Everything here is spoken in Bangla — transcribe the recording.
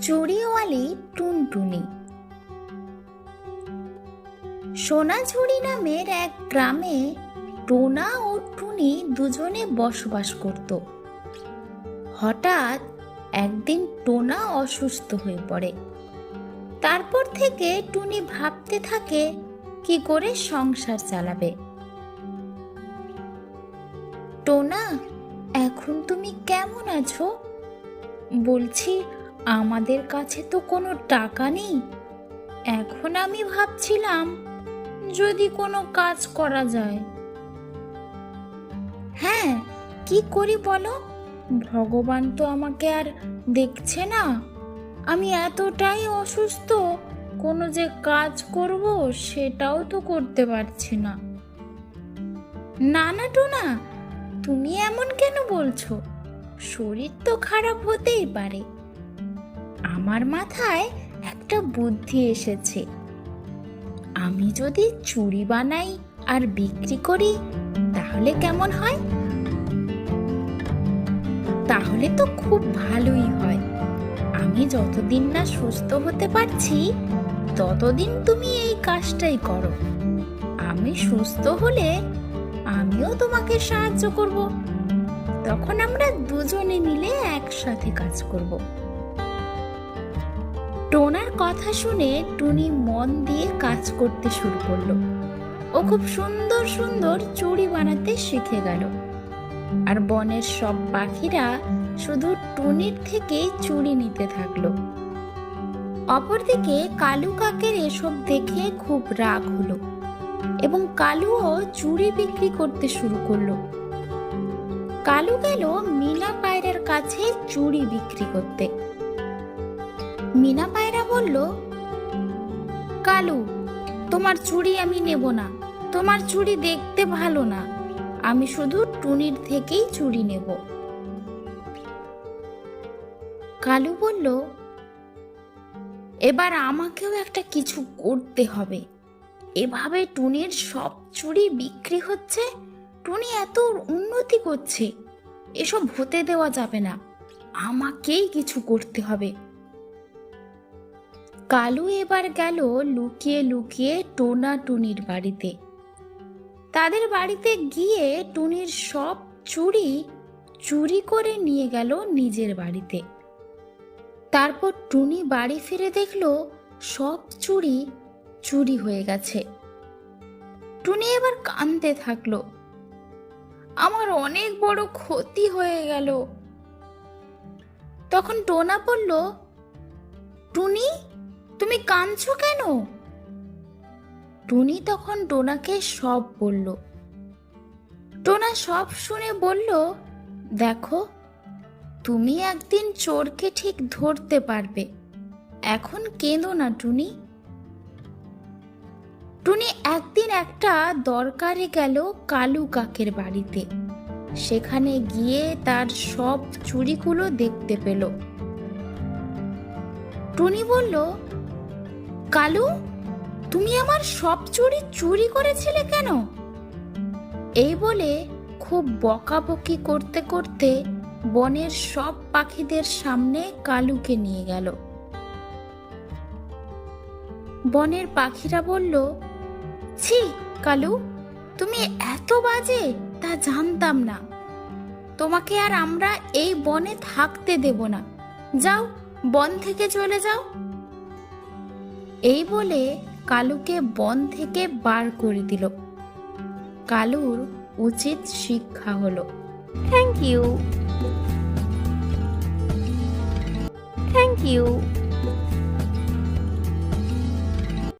চুড়িওয়ালি টুনটুনি। সোনাঝুরি নামের এক গ্রামে টোনা ও টুনি দুজনে বসবাস করত। হঠাৎ একদিন টোনা অসুস্থ হয়ে পড়ে। তারপর থেকে টুনি ভাবতে থাকে, কি করে সংসার চালাবে? টোনা, এখন তুমি কেমন আছো? বলছি আমাদের কাছে তো কোনো টাকা নেই। এখন আমি ভাবছিলাম যদি কোনো কাজ করা যায়। হ্যাঁ কি করি বলো? ভগবান তো আমাকে আর দেখছে না। আমি এতটাই অসুস্থ, কোনো যে কাজ করব সেটাও তো করতে পারছি না। না না টোনা, তুমি এমন কেন বলছো? শরীর তো খারাপ হতেই পারে। আমার মাথায় একটা বুদ্ধি এসেছে। আমি যদি চুড়ি বানাই আর বিক্রি করি, তাহলে কেমন হয়? তাহলে তো খুব ভালোই হয়। আমি যতদিন না সুস্থ হতে পারছি, ততদিন তুমি এই কাজটাই করো। আমি সুস্থ হলে আমিও তোমাকে সাহায্য করব। তখন আমরা দুজনে মিলে একসাথে কাজ করব। টোনার কথা শুনে টুনি মন দিয়ে কাজ করতে শুরু করল। ও খুব সুন্দর সুন্দর চুড়ি বানাতে শিখে গেল। আর বনের সব পাখিরা শুধু টুনির থেকেই চুড়ি নিতে থাকল। অপরদিকে কালু কাকের এসব দেখে খুব রাগ হলো এবং কালুও চুড়ি বিক্রি করতে শুরু করল। কালু গেল মিনা পায়রার কাছে চুড়ি বিক্রি করতে। মিনা পায়রা বলল, কালু, তোমার চুড়ি আমি নেব না। তোমার চুড়ি দেখতে ভালো না। আমি শুধু টুনির থেকেই চুড়ি নেব। কালু বলল, এবার আমাকেও একটা কিছু করতে হবে। এভাবে টুনির সব চুড়ি বিক্রি হচ্ছে, টুনি এত উন্নতি করছে। এসব হতে দেওয়া যাবে না। আমাকেই কিছু করতে হবে। কালু এবার গেল লুকিয়ে লুকিয়ে টোনা টুনির বাড়িতে। তাদের বাড়িতে গিয়ে টুনির সব চুড়ি চুরি করে নিয়ে গেল নিজের বাড়িতে। তারপর টুনি বাড়ি ফিরে দেখল সব চুড়ি চুরি হয়ে গেছে। টুনি এবার কাঁদতে থাকল। আমার অনেক বড় ক্ষতি হয়ে গেল। তখন টোনা বলল, টুনি তুমি কাঁদছো কেন? টুনি তখন টোনাকে সব বলল। টোনা সব শুনে বলল, দেখো, তুমি একদিন চোরকে ঠিক ধরতে পারবে। এখন কেঁদো না, টুনি। টুনি একদিন একটা দরকারে গেল কালু কাকের বাড়িতে। সেখানে গিয়ে তার সব চুরিগুলো দেখতে পেল। টুনি বলল কালু, তুমি আমার সব চুরি চুরি করেছিলে কেন? এই বলে খুব বকাবকি করতে করতে বনের সব পাখিদের সামনে কালুকে নিয়ে গেল। বনের পাখিরা বলল, ছি, কালু, তুমি এত বাজে, তা জানতাম না। তোমাকে আর আমরা এই বনে থাকতে দেব না। যাও, বন থেকে চলে যাও। এই বলে কালুকে বন থেকে বার করে দিল। কালুর উচিত শিক্ষা হলো। Thank you. Thank you.